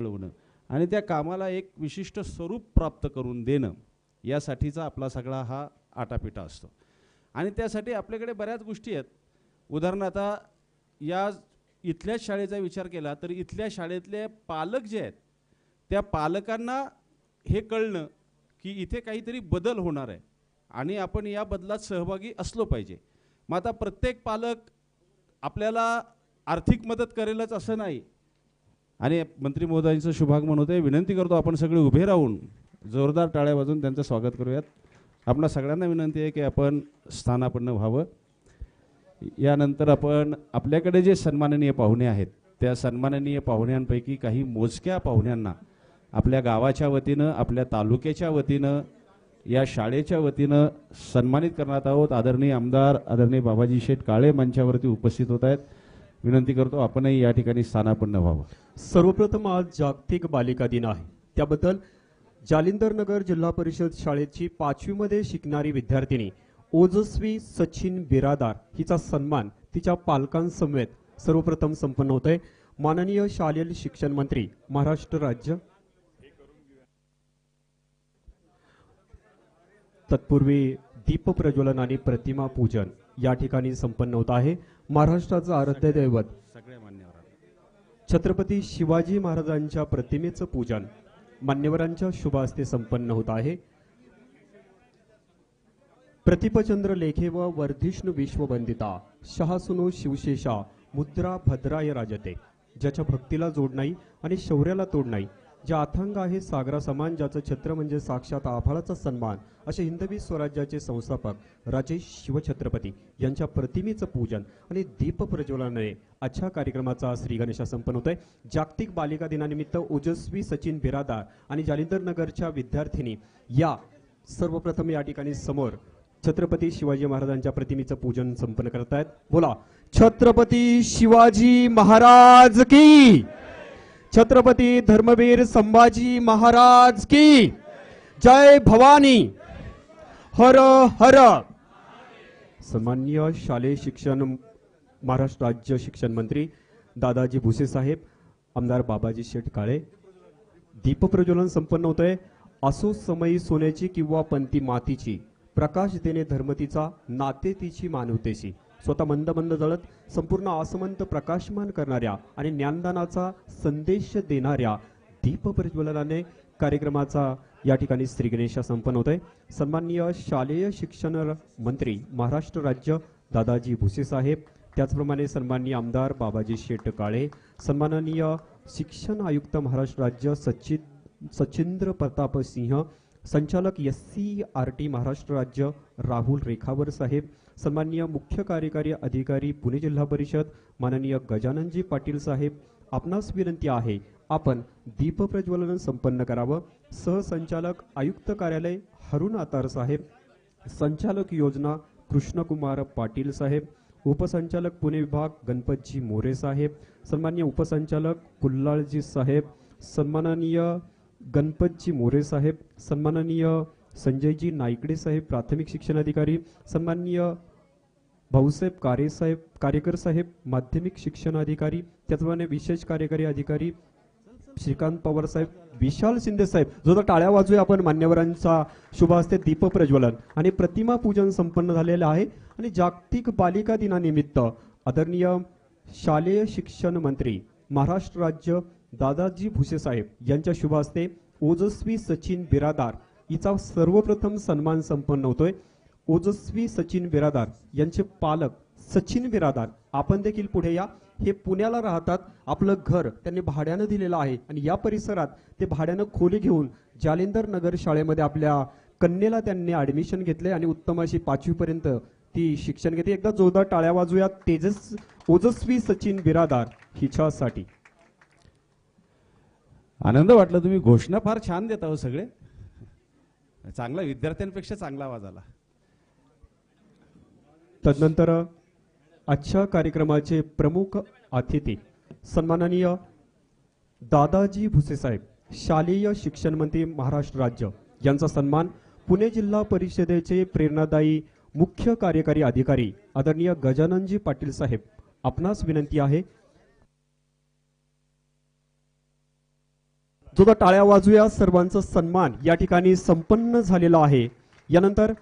मिळवणं आणि त्या कामाला एक विशिष्ट स्वरूप प्राप्त करून देणं यासाठीचा आपला सगळा हा आटापिटा असतो. आणि त्यासाठी आपल्याकडे बऱ्याच गोष्टी आहेत. उदाहरणार्थ या इथल्याच शाळेचा विचार केला तर इथल्या शाळेतले पालक जे आहेत त्या पालकांना हे कळणं की इथे काहीतरी बदल होणार आहे आणि आपण या बदलात सहभागी असलो पाहिजे. मग आता प्रत्येक पालक आपल्याला आर्थिक मदत करेलच असं नाही. आणि मंत्री महोदयांचं शुभागमन होते विनंती करतो आपण सगळे उभे राहून जोरदार टाळ्या वाजून त्यांचं स्वागत करूयात. आपणा सगळ्यांना विनंती आहे की आपण स्थानापन्न व्हावं. यानंतर आपण आपल्याकडे जे सन्माननीय पाहुणे आहेत त्या सन्माननीय पाहुण्यांपैकी काही मोजक्या पाहुण्यांना आपल्या गावाच्या वतीनं आपल्या तालुक्याच्या वतीनं या शाळेच्या वतीनं सन्मानित करण्यात आहोत. आदरणीय आमदार आदरणीय बाबाजी शेठ काळे मंचावरती उपस्थित होत आहेत. विनंती करतो आपणही या ठिकाणी स्थानापन्न व्हावं. सर्वप्रथम आज जागतिक बालिका दिन आहे. त्याबद्दल जालिंदर नगर जिल्हा परिषद शाळेची पाचवीमध्ये शिकणारी विद्यार्थिनी ओजस्वी सचिन बिरादार हिचा सन्मान तिच्या पालकांसमवेत सर्वप्रथम संपन्न होत आहे माननीय शालेय शिक्षण मंत्री महाराष्ट्र राज्य. तत्पूर्वी दीप प्रज्वलन आणि प्रतिमा पूजन. या ठिकाणी संपन्न होत आहे. महाराष्ट्राचं आराध्य दैवत. सगळ्या मान्यवरांना. छत्रपती शिवाजी महाराजांच्या प्रतिमेचं पूजन मान्यवरांच्या शुभ हस्ते संपन्न होत आहे. प्रतिपचंद्र लेखे व वर्धिष्णू विश्ववंदिता शहासुनो शिवशेषा मुद्रा भद्राय राजते ज्याच्या भक्तीला जोड नाही आणि शौर्याला तोड नाही. ज्या अथंग आहे सागरा समान ज्याचं छत्र म्हणजे साक्षात आभाळाचा सन्मान असे हिंदवी स्वराज्याचे संस्थापक राजे शिवछत्रपती यांच्या प्रतिमेचं पूजन आणि दीप प्रज्वलनाने आजच्या कार्यक्रमाचा श्री गणेशा संपन्न होत आहे जागतिक बालिका दिनानिमित्त ओजस्वी सचिन बिरादार आणि जालिंदर नगरच्या विद्यार्थिनी या सर्वप्रथम या ठिकाणी समोर छत्रपती शिवाजी महाराजांच्या प्रतिमेचं पूजन संपन्न करत आहेत बोला छत्रपती शिवाजी महाराज की छत्रपती धर्मवीर संभाजी महाराज की जय भवानी। हर हर। सन्मान्य शालेय शिक्षण महाराष्ट्र राज्य शिक्षण मंत्री दादाजी भुसे साहेब आमदार बाबाजी शेठ काळे दीपप्रज्वलन संपन्न होतंय. असो समयी सोन्याची किंवा पंती मातीची प्रकाश देणे धर्मतीचा नाते तिची मानवतेची स्वतः मंद मंद जळत संपूर्ण आसमंत प्रकाशमान करणाऱ्या आणि ज्ञानदानाचा संदेश देणाऱ्या दीप प्रज्वलनाने कार्यक्रमाचा या ठिकाणी श्री गणेशा संपन्न होत आहे सन्माननीय शालेय शिक्षण मंत्री महाराष्ट्र राज्य दादाजी भुसे साहेब त्याचप्रमाणे सन्माननीय आमदार बाबाजी शेट काळे सन्माननीय शिक्षण आयुक्त महाराष्ट्र राज्य सचिन सचिंद्र प्रताप सिंह संचालक S C R T Maharashtra राज्य राहुल रेखावर साहेब सन्माननीय मुख्य कार्यकारी अधिकारी पुणे जिल्हा परिषद माननीय गजाननजी पाटील साहेब आपणास विनंती आहे आपण दीप प्रज्वलन संपन्न करावं. सहसंचालक आयुक्त कार्यालय हरुण आतार साहेब. संचालक योजना कृष्णकुमार पाटील साहेब. उपसंचालक पुणे विभाग गणपतजी मोरे साहेब. सन्मान्य उपसंचालक कुल्लाळजी साहेब. सन्माननीय गणपतजी मोरे साहेब. सन्माननीय संजयजी नाईकडे साहेब प्राथमिक शिक्षण अधिकारी. सन्माननीय भाऊसाहेब कारेसाहेब कार्यकर साहेब माध्यमिक शिक्षण अधिकारी त्याचप्रमाणे विशेष कार्यकारी अधिकारी श्रीकांत पवार साहेब विशाल शिंदे साहेब जो तर टाळ्या वाजूया आपण मान्यवरांचा शुभ हस्ते दीप प्रज्वलन आणि प्रतिमा पूजन संपन्न झालेलं आहे. आणि जागतिक बालिका दिनानिमित्त आदरणीय शालेय शिक्षण मंत्री महाराष्ट्र राज्य दादाजी भुसे साहेब यांच्या शुभ हस्ते ओजस्वी सचिन बिरादार हिचा सर्वप्रथम सन्मान संपन्न होतोय. ओजस्वी सचिन बिरादार यांचे पालक सचिन बिरादार आपण देखील पुढे या. हे पुण्याला राहतात. आपलं घर त्यांनी भाड्यानं दिलेलं आहे. आणि या परिसरात ते भाड्यानं खोली घेऊन जालिंदर नगर शाळेमध्ये आपल्या कन्येला त्यांनी ऍडमिशन घेतले आणि उत्तम अशी पाचवीपर्यंत ती शिक्षण घेते. एकदा जोरदार टाळ्या वाजूया तेजस ओजस्वी सचिन बिरादार हिच्यासाठी. आनंद वाटला. तुम्ही घोषणा फार छान देता हो सगळे. चांगला विद्यार्थ्यांपेक्षा चांगला आवाज आला. तदनंतर आजच्या कार्यक्रमाचे प्रमुख अतिथी सन्माननीय दादाजी भुसे साहेब शालेय शिक्षण मंत्री महाराष्ट्र राज्य यांचा सन्मान पुणे जिल्हा परिषदेचे प्रेरणादायी मुख्य कार्यकारी अधिकारी आदरणीय गजाननजी पाटील साहेब आपणास विनंती आहे. जो तो टाळ्या वाजूया सर्वांचा सन्मान या ठिकाणी संपन्न झालेला आहे. यानंतर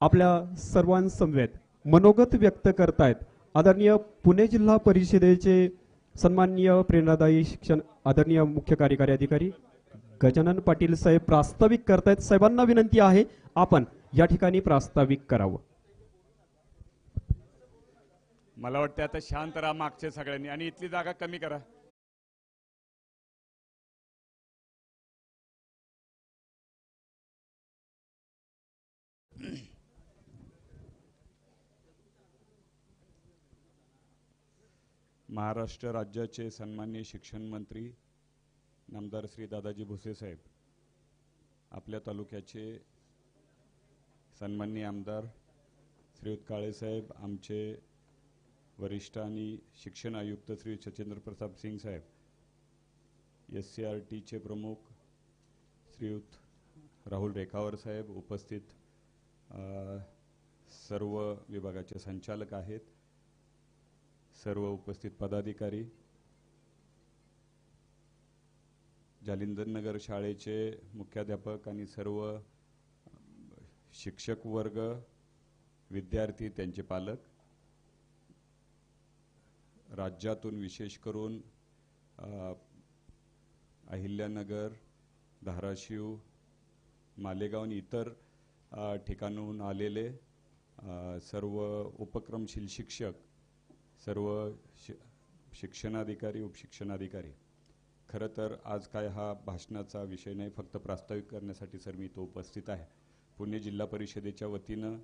आपल्या सर्वांसमवेत मनोगत व्यक्त करतायत. आदरणीय पुणे जिल्हा परिषदेचे सन्माननीय प्रेरणादायी शिक्षण आदरणीय मुख्य कार्यकारी अधिकारी गजानन पाटील साहेब प्रास्ताविक करतायत. साहेबांना विनंती आहे आपण या ठिकाणी प्रास्ताविक करावं. मला वाटतं आता शांत राहा मागच्या सगळ्यांनी आणि इथली जागा कमी करा. महाराष्ट्र राज्याचे सन्मान्य शिक्षण मंत्री नामदार श्री दादाजी भुसे साहेब आपल्या तालुक्याचे सन्मान्य आमदार श्रीयुत काळेसाहेब आमचे वरिष्ठ आणि शिक्षण आयुक्त श्री सचेंद्र प्रताप सिंग साहेब एस सी आर टीचे प्रमुख श्रीयुत राहुल रेखावर साहेब उपस्थित सर्व विभागाचे संचालक आहेत. सर्व उपस्थित पदाधिकारी जालिंदरनगर शाळेचे मुख्याध्यापक आणि सर्व शिक्षक वर्ग विद्यार्थी त्यांचे पालक राज्यातून विशेष करून अहिल्यानगर धाराशिव मालेगाव आणि इतर अ, ठिकाणाहून आलेले सर्व उपक्रमशील शिक्षक सर्व शि शिक्षणाधिकारी उपशिक्षणाधिकारी. खरं तर आज काय हा भाषणाचा विषय नाही फक्त प्रास्ताविक करण्यासाठी सर मी इथं उपस्थित आहे. पुणे जिल्हा परिषदेच्या वतीनं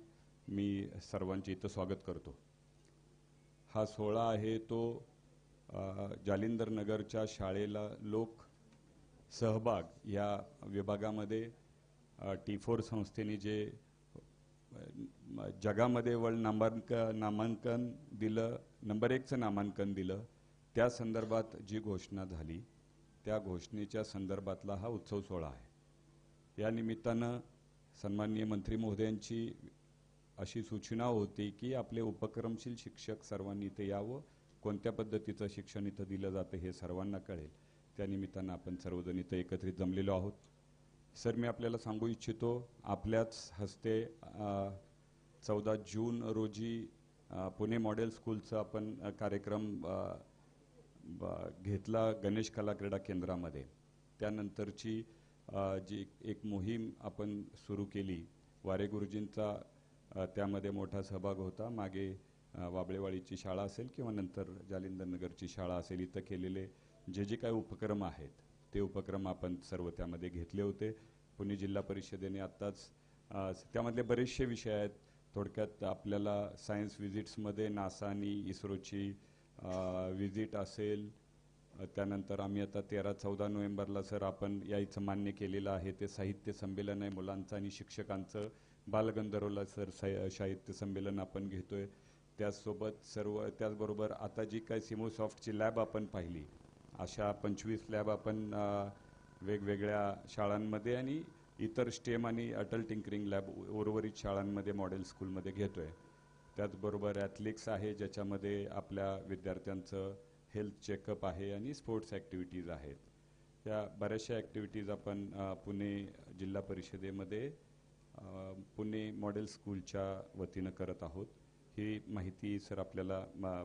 मी सर्वांचे इथं स्वागत करतो. हा सोहळा आहे तो जालिंदरनगरच्या जालिंदर नगरच्या शाळेला लोक सहभाग या विभागामध्ये टी फोर संस्थेने जे जगामध्ये वर्ल्ड नामांक नामांकन दिलं नंबर एकचं नामांकन दिलं त्या संदर्भात जी घोषणा झाली त्या घोषणेच्या संदर्भातला हा उत्सव सोहळा आहे. या निमित्तानं सन्माननीय मंत्री महोदयांची अशी सूचना होती की आपले उपक्रमशील शिक्षक सर्वांनी इथे यावं कोणत्या पद्धतीचं शिक्षण इथं दिलं जातं हे सर्वांना कळेल. त्या निमित्तानं आपण सर्वजण इथं एकत्रित जमलेलो आहोत. सर मी आपल्याला सांगू इच्छितो आपल्याच हस्ते चौदा जून रोजी पुणे मॉडेल स्कूलचा आपण कार्यक्रम ब- घेतला गणेश कला क्रीडा केंद्रामध्ये. त्यानंतरची जी एक मोहीम आपण सुरू केली वारे गुरुजींचा त्यामध्ये मोठा सहभाग होता. मागे वाबळेवाडीची शाळा असेल किंवा नंतर जालिंदरनगरची शाळा असेल इथं केलेले जे जे काही उपक्रम आहेत ते उपक्रम आपण सर्व त्यामध्ये घेतले होते. पुणे जिल्हा परिषदेने आत्ताच त्यामधले बरेचसे विषय आहेत थोडक्यात आपल्याला सायन्स व्हिजिट्समध्ये नासा आणि इस्रोची व्हिजिट असेल. त्यानंतर आम्ही आता तेरा चौदा नोव्हेंबरला सर आपण यायचं मान्य केलेलं आहे ते साहित्य संमेलन आहे मुलांचं आणि शिक्षकांचं. बालगंधर्वला सर साहित्य संमेलन आपण घेतोय. त्याचसोबत सर्व त्याचबरोबर आता जी काय सिमोसॉफ्टची लॅब आपण पाहिली अशा पंचवीस लॅब आपण वेगवेगळ्या शाळांमध्ये आणि इतर स्टेम आणि अटल टिंकरिंग लॅब उर्वरित शाळांमध्ये मॉडेल स्कूलमध्ये घेतोय. त्याचबरोबर ॲथलिक्स आहे ज्याच्यामध्ये आपल्या विद्यार्थ्यांचं हेल्थ चेकअप आहे आणि स्पोर्ट्स ॲक्टिव्हिटीज आहेत. या बऱ्याचशा ॲक्टिव्हिटीज आपण पुणे जिल्हा परिषदेमध्ये पुणे मॉडेल स्कूलच्या वतीनं करत आहोत. ही माहिती सर आपल्याला म,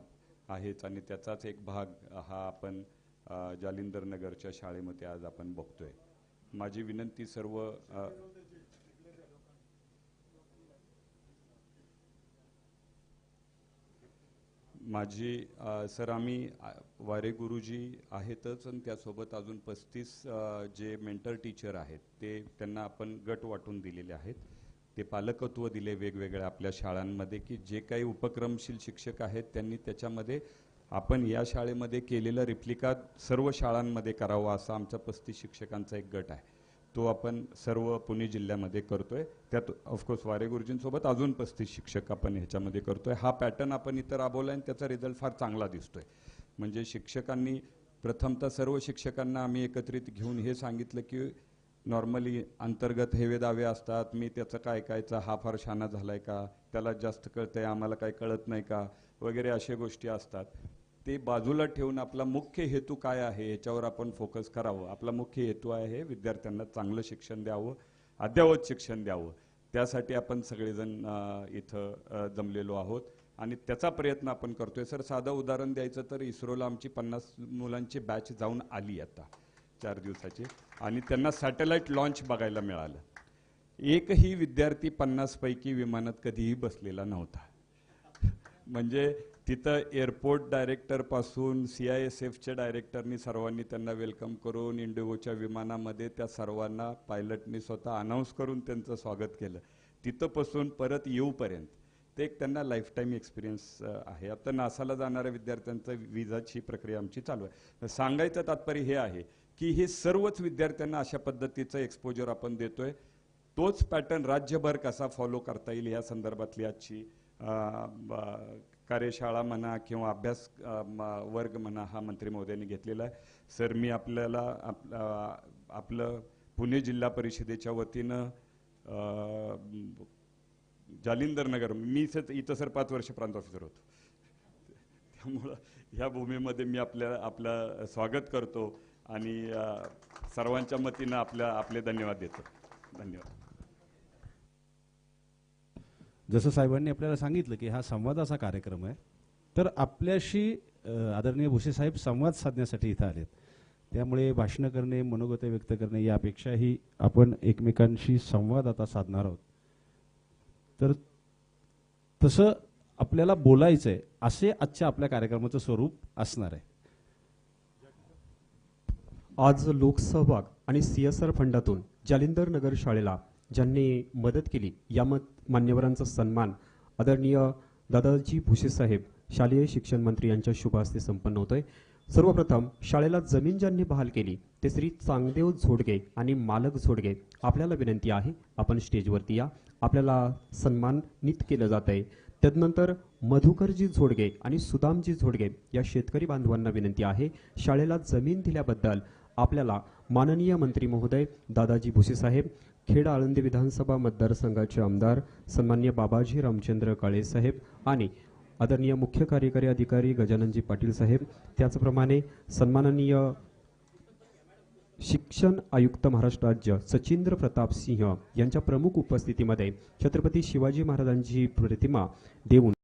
आहेच आणि त्याचाच एक भाग हा आपण जालिंदरनगरच्या जालिंदर नगरच्या शाळेमध्ये आज आपण बघतोय. माझी विनंती सर्व माझी सर आम्ही वारे गुरुजी आहेतच आणि त्यासोबत अजून पस्तीस जे मेंटर टीचर आहेत ते त्यांना आपण गट वाटून दिलेले आहेत. ते पालकत्व दिले वेगवेगळ्या आपल्या शाळांमध्ये की जे काही उपक्रमशील शिक्षक आहेत त्यांनी त्याच्यामध्ये आपण या शाळेमध्ये केलेला रिप्लिका सर्व शाळांमध्ये करावा असा आमचा पस्तीस शिक्षकांचा एक गट आहे. तो आपण सर्व पुणे जिल्ह्यामध्ये करतोय. त्यात ऑफकोर्स वारे गुरुजींसोबत अजून पस्तीस शिक्षक आपण ह्याच्यामध्ये करतोय. हा पॅटर्न आपण इथं राबवला आणि त्याचा रिझल्ट फार चांगला दिसतोय. म्हणजे शिक्षकांनी प्रथमतः सर्व शिक्षकांना आम्ही एकत्रित घेऊन हे सांगितलं की नॉर्मली अंतर्गत हेवे दावे असतात. मी त्याचं काय कायचं हा फार शाना झालाय का? त्याला जास्त कळतंय आम्हाला काय कळत नाही का? वगैरे अशा गोष्टी असतात. ते बाजूला ठेवून आपला मुख्य हेतू काय आहे याच्यावर आपण फोकस करावं. आपला मुख्य हेतू आहे विद्यार्थ्यांना चांगलं शिक्षण द्यावं अद्ययावत शिक्षण द्यावं. त्यासाठी आपण सगळेजण इथं जमलेलो आहोत. आणि त्याचा प्रयत्न आपण करतोय. सर साधं उदाहरण द्यायचं तर इस्रोला आमची पन्नास मुलांची बॅच जाऊन आली आता चार दिवसाची. आणि त्यांना सॅटेलाइट लॉन्च बघायला मिळालं. एकही विद्यार्थी पन्नासपैकी विमानात कधीही बसलेला नव्हता. म्हणजे तिथं एअरपोर्ट डायरेक्टरपासून सी आय एस एफच्या डायरेक्टरनी सर्वांनी त्यांना वेलकम करून इंडिगोच्या विमानामध्ये त्या सर्वांना पायलटनी स्वतः अनाऊन्स करून त्यांचं स्वागत केलं. तिथंपासून परत येऊपर्यंत ते एक त्यांना लाईफटाईम एक्सपिरियन्स आहे. आता नासाला जाणाऱ्या विद्यार्थ्यांचं विजाची प्रक्रिया आमची चालू आहे. सांगायचं तात्पर्य हे आहे की हे सर्वच विद्यार्थ्यांना अशा पद्धतीचं एक्सपोजर आपण देतोय. तोच पॅटर्न राज्यभर कसा फॉलो करता येईल या संदर्भातली आजची कार्यशाळा म्हणा किंवा अभ्यास म- वर्ग म्हणा हा मंत्री महोदयांनी घेतलेला आहे. सर मी आपल्याला आप- आपलं पुणे जिल्हा परिषदेच्या वतीनं जालिंदरनगर मी इथं इथं सर पाच वर्ष प्रांत ऑफिसर होतो. त्यामुळं ह्या भूमीमध्ये मी आपल्या आपलं स्वागत करतो आणि सर्वांच्या मतीनं आपल्या आपले धन्यवाद देतो. धन्यवाद. जसं साहेबांनी आपल्याला सांगितलं की हा संवादाचा कार्यक्रम आहे तर आपल्याशी आदरणीय भुसे साहेब संवाद साधण्यासाठी इथं आलेत. त्यामुळे भाषणं करणे मनोगत व्यक्त करणे यापेक्षाही आपण एकमेकांशी संवाद आता साधणार आहोत. तर तसं आपल्याला बोलायचं आहे असे आजच्या आपल्या कार्यक्रमाचं स्वरूप असणार आहे. आज लोकसहभाग आणि सीएसआर आर फंडातून जालिंदर नगर शाळेला ज्यांनी मदत केली या मत मान्यवरांचा सन्मान आदरणीय दादाजी भुसे साहेब शालेय शिक्षण मंत्री यांच्या शुभ हस्ते संपन्न होतोय. सर्वप्रथम शाळेला जमीन ज्यांनी बहाल केली ते श्री चांगदेव झोडगे आणि मालक झोडगे आपल्याला विनंती आहे आपण स्टेजवरती या. आपल्याला सन्मानित केलं जात आहे त्यानंतर मधुकरजी झोडगे आणि सुदामजी झोडगे या शेतकरी बांधवांना विनंती आहे शाळेला जमीन दिल्याबद्दल आपल्याला माननीय मंत्री महोदय दादाजी भुसे साहेब खेड आळंदी विधानसभा मतदारसंघाचे आमदार सन्मान्य बाबाजी रामचंद्र काळे साहेब आणि आदरणीय मुख्य कार्यकारी अधिकारी गजाननजी पाटील साहेब. त्याचप्रमाणे सन्माननीय शिक्षण आयुक्त महाराष्ट्र राज्य सचिंद्र प्रताप सिंह यांच्या प्रमुख उपस्थितीमध्ये छत्रपती शिवाजी महाराजांची प्रतिमा देऊन